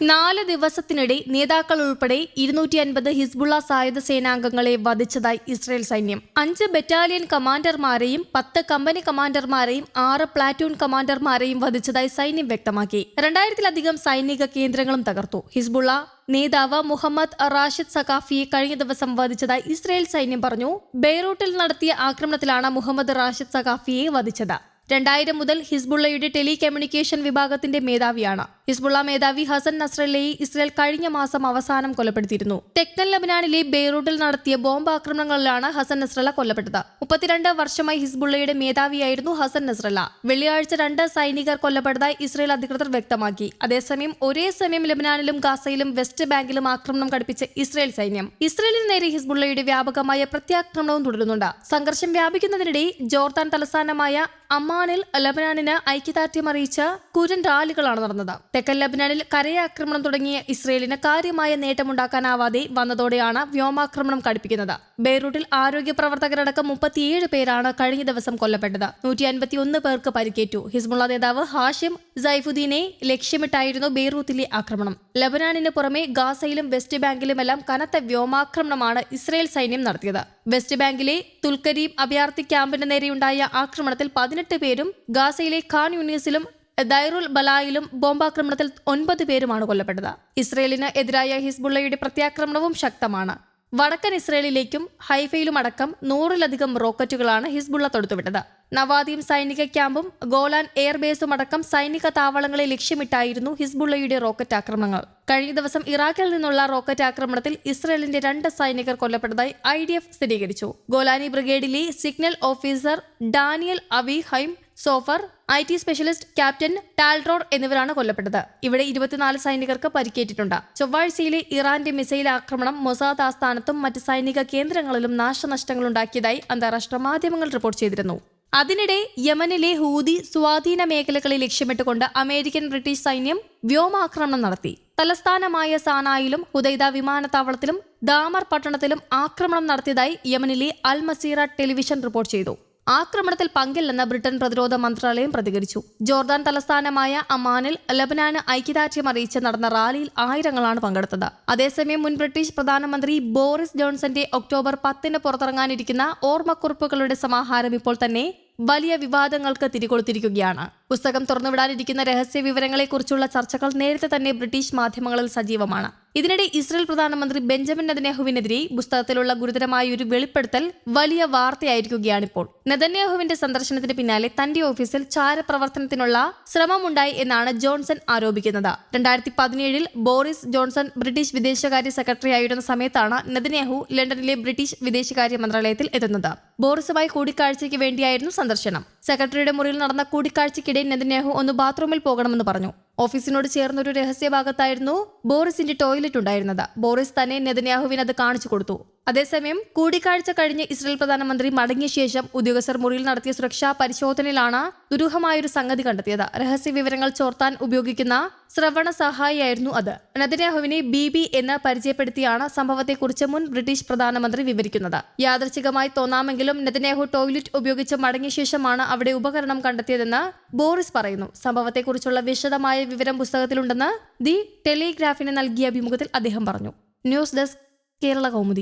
നാല് ദിവസത്തിനിടെ നേതാക്കൾ ഉൾപ്പെടെ ഇരുന്നൂറ്റി അൻപത് ഹിസ്ബുള്ള സായുധ സേനാംഗങ്ങളെ വധിച്ചതായി ഇസ്രയേൽ സൈന്യം. അഞ്ച് ബറ്റാലിയൻ കമാൻഡർമാരെയും പത്ത് കമ്പനി കമാൻഡർമാരെയും ആറ് പ്ലാറ്റൂൺ കമാൻഡർമാരെയും വധിച്ചതായി സൈന്യം വ്യക്തമാക്കി. രണ്ടായിരത്തിലധികം സൈനിക കേന്ദ്രങ്ങളും തകർത്തു. ഹിസ്ബുള്ള നേതാവ് മുഹമ്മദ് റാഷിദ് സഖാഫിയെ കഴിഞ്ഞ ദിവസം വധിച്ചതായി ഇസ്രയേൽ സൈന്യം പറഞ്ഞു. ബെയ്റൂട്ടിൽ നടത്തിയ ആക്രമണത്തിലാണ് മുഹമ്മദ് റാഷിദ് സഖാഫിയെ വധിച്ചത്. രണ്ടായിരം മുതൽ ഹിസ്ബുള്ളയുടെ ടെലി കമ്മ്യൂണിക്കേഷൻ വിഭാഗത്തിന്റെ മേധാവിയാണ്. ഹിസ്ബുള്ള മേധാവി ഹസൻ നസ്രല്ലയെ ഇസ്രയേൽ കഴിഞ്ഞ മാസം അവസാനം കൊലപ്പെടുത്തിയിരുന്നു. തെക്കൻ ലബനാനിലെ ബെയ്റൂട്ടിൽ നടത്തിയ ബോംബ് ആക്രമണങ്ങളിലാണ് ഹസൻ നസ്രല്ല കൊല്ലപ്പെട്ടത്. മുപ്പത്തിരണ്ട് വർഷമായി ഹിസ്ബുള്ളയുടെ മേധാവിയായിരുന്നു ഹസൻ നസ്രല്ല. വെള്ളിയാഴ്ച രണ്ട് സൈനികർ കൊല്ലപ്പെട്ടതായി ഇസ്രയേൽ അധികൃതർ വ്യക്തമാക്കി. അതേസമയം ഒരേ സമയം ലബനാനിലും ഗാസയിലും വെസ്റ്റ് ബാങ്കിലും ആക്രമണം കടുപ്പിച്ച ഇസ്രയേൽ സൈന്യം. ഇസ്രയേലിന് നേരെ ഹിസ്ബുള്ളയുടെ വ്യാപകമായ പ്രത്യാക്രമണവും തുടരുന്നുണ്ട്. സംഘർഷം വ്യാപിക്കുന്നതിനിടെ ജോർദാൻ തലസ്ഥാനമായ അമ്മാനിൽ ലബനാനിന് ഐക്യദാർഢ്യം അറിയിച്ച കുരൻ റാലികളാണ് നടന്നത്. തെക്കൻ ലബനാനിൽ കരയാക്രമണം തുടങ്ങിയ ഇസ്രയേലിന് കാര്യമായ നേട്ടമുണ്ടാക്കാനാവാതെ വന്നതോടെയാണ് വ്യോമാക്രമണം കടുപ്പിക്കുന്നത്. ബെയ്റൂട്ടിൽ ആരോഗ്യ പ്രവർത്തകരടക്കം മുപ്പത്തിയേഴ് പേരാണ് കഴിഞ്ഞ ദിവസം കൊല്ലപ്പെട്ടത്. നൂറ്റി അൻപത്തിയൊന്ന് പേർക്ക് പരിക്കേറ്റു. ഹിസ്ബുള്ള നേതാവ് ഹാഷിം സൈഫുദ്ദീനെ ലക്ഷ്യമിട്ടായിരുന്നു ബെയ്റൂത്തിലെ ആക്രമണം. ലബനാനിന് പുറമെ ഗാസയിലും വെസ്റ്റ് ബാങ്കിലുമെല്ലാം കനത്ത വ്യോമാക്രമണമാണ് ഇസ്രയേൽ സൈന്യം നടത്തിയത്. വെസ്റ്റ് ബാങ്കിലെ തുൽക്കരീം അഭയാർത്ഥി ക്യാമ്പിന് നേരെയുണ്ടായ ആക്രമണത്തിൽ പതിനെട്ട് പേരും ഗാസയിലെ ഖാൻ യൂണിസിലും ദൈറുൽ ബലായിലും ബോംബാക്രമണത്തിൽ ഒൻപത് പേരുമാണ് കൊല്ലപ്പെട്ടത്. ഇസ്രയേലിന് എതിരായ ഹിസ്ബുള്ളയുടെ പ്രത്യാക്രമണവും ശക്തമാണ്. വടക്കൻ ഇസ്രയേലിലേക്കും ഹൈഫയിലും അടക്കം നൂറിലധികം റോക്കറ്റുകളാണ് ഹിസ്ബുള്ള തൊടുത്തുവിട്ടത്. നവാദിയും സൈനിക ക്യാമ്പും ഗോലാൻ എയർബേസും അടക്കം സൈനിക താവളങ്ങളെ ലക്ഷ്യമിട്ടായിരുന്നു ഹിസ്ബുള്ളയുടെ റോക്കറ്റ് ആക്രമണങ്ങൾ. കഴിഞ്ഞ ദിവസം ഇറാഖിൽ നിന്നുള്ള റോക്കറ്റ് ആക്രമണത്തിൽ ഇസ്രയേലിന്റെ രണ്ട് സൈനികർ കൊല്ലപ്പെട്ടതായി ഐ ഡി എഫ് സ്ഥിരീകരിച്ചു. Golani ബ്രിഗേഡിലെ signal officer Daniel Avi Haim Sofer I T specialist captain Taltron എന്നിവരാണ് കൊല്ലപ്പെട്ടത്. ഇവിടെ ഇരുപത്തിനാല് സൈനികർക്ക് പരിക്കേറ്റിട്ടുണ്ട്. ചൊവ്വാഴ്ചയിലെ ഇറാന്റെ മിസൈൽ ആക്രമണം മൊസാദ് ആസ്ഥാനത്തും മറ്റ് സൈനിക കേന്ദ്രങ്ങളിലും നാശനഷ്ടങ്ങൾ ഉണ്ടാക്കിയതായി അന്താരാഷ്ട്ര മാധ്യമങ്ങൾ റിപ്പോർട്ട് ചെയ്തിരുന്നു. അതിനിടെ യമനിലെ ഹൂതി സ്വാധീന മേഖലകളെ ലക്ഷ്യമിട്ടുകൊണ്ട് അമേരിക്കൻ ബ്രിട്ടീഷ് സൈന്യം വ്യോമാക്രമണം നടത്തി. തലസ്ഥാനമായ സാനായിലും ഹുദൈദ വിമാനത്താവളത്തിലും ദാമർ പട്ടണത്തിലും ആക്രമണം നടത്തിയതായി യമനിലെ അൽ മസീറ ടെലിവിഷൻ റിപ്പോർട്ട് ചെയ്തു. ആക്രമണത്തിൽ പങ്കില്ലെന്ന് ബ്രിട്ടൻ പ്രതിരോധ മന്ത്രാലയം പ്രതികരിച്ചു. ജോർദാൻ തലസ്ഥാനമായ അമാനിൽ ലബനാന് ഐക്യദാർഢ്യം അറിയിച്ച് നടന്ന റാലിയിൽ ആയിരങ്ങളാണ് പങ്കെടുത്തത്. അതേസമയം മുൻ ബ്രിട്ടീഷ് പ്രധാനമന്ത്രി ബോറിസ് ജോൺസന്റെ ഒക്ടോബർ പത്തിന് പുറത്തിറങ്ങാനിരിക്കുന്ന ഓർമ്മക്കുറിപ്പുകളുടെ സമാഹാരം ഇപ്പോൾ തന്നെ വലിയ വിവാദങ്ങൾക്ക് തിരികൊളുത്തിരിക്കുകയാണ് പുസ്തകം തുറന്നുവിടാനിരിക്കുന്ന രഹസ്യ വിവരങ്ങളെക്കുറിച്ചുള്ള ചർച്ചകൾ നേരത്തെ തന്നെ ബ്രിട്ടീഷ് മാധ്യമങ്ങളിൽ സജീവമാണ്. ഇതിനിടെ ഇസ്രയേൽ പ്രധാനമന്ത്രി ബെഞ്ചമിൻ നെതന്യാഹുവിനെതിരെ പുസ്തകത്തിലുള്ള ഗുരുതരമായ ഒരു വെളിപ്പെടുത്തൽ വലിയ വാർത്തയായിരിക്കുകയാണിപ്പോൾ. നെതന്യാഹുവിന്റെ സന്ദർശനത്തിന് പിന്നാലെ തന്റെ ഓഫീസിൽ ചാരപ്രവർത്തനത്തിനുള്ള ശ്രമമുണ്ടായി എന്നാണ് ജോൺസൺ ആരോപിക്കുന്നത്. രണ്ടായിരത്തി പതിനേഴിൽ ബോറിസ് ജോൺസൺ ബ്രിട്ടീഷ് വിദേശകാര്യ സെക്രട്ടറി ആയിരുന്ന സമയത്താണ് നെതന്യാഹു ലണ്ടനിലെ ബ്രിട്ടീഷ് വിദേശകാര്യ മന്ത്രാലയത്തിൽ എത്തുന്നത്. ബോറിസുമായി കൂടിക്കാഴ്ചയ്ക്ക് വേണ്ടിയായിരുന്നു സന്ദർശനം. സെക്രട്ടറിയുടെ മുറിയിൽ നടന്ന കൂടിക്കാഴ്ചയ്ക്കിടെ നെതന്യാഹു ഒന്ന് ബാത്റൂമിൽ പോകണമെന്ന് പറഞ്ഞു ഓഫീസിനോട് ചേർന്ന ഒരു രഹസ്യ ഭാഗത്തായിരുന്നു ബോറിസിന്റെ ടോയ്ലറ്റ് ഉണ്ടായിരുന്നത്. ബോറിസ് തന്നെ നെതന്യാഹുവിന് അത് കാണിച്ചു കൊടുത്തു. അതേസമയം കൂടിക്കാഴ്ച കഴിഞ്ഞ് ഇസ്രായേൽ പ്രധാനമന്ത്രി മടങ്ങിയ ശേഷം ഉദ്യോഗസ്ഥർ മുറിയിൽ നടത്തിയ സുരക്ഷാ പരിശോധനയിലാണ് ദുരൂഹമായൊരു സംഗതി കണ്ടെത്തിയത്. രഹസ്യ വിവരങ്ങൾ ചോർത്താൻ ഉപയോഗിക്കുന്ന ശ്രവണ സഹായിയായിരുന്നു അത്. നെതന്യാഹുവിനെ ബി ബി എന്ന് പരിചയപ്പെടുത്തിയാണ് സംഭവത്തെക്കുറിച്ച് മുൻ ബ്രിട്ടീഷ് പ്രധാനമന്ത്രി വിവരിക്കുന്നത്. യാദർച്ഛികമായി തോന്നാമെങ്കിലും നെതന്യാഹു ടോയ്ലറ്റ് ഉപയോഗിച്ച് മടങ്ങിയ ശേഷമാണ് അവിടെ ഉപകരണം കണ്ടെത്തിയതെന്ന് ബോറിസ് പറയുന്നു. സംഭവത്തെക്കുറിച്ചുള്ള വിശദമായ വിവരം പുസ്തകത്തിലുണ്ടെന്ന് ദി ടെലിഗ്രാഫിന് നൽകിയ അഭിമുഖത്തിൽ അദ്ദേഹം പറഞ്ഞു. News desk Kerala Kaumudi.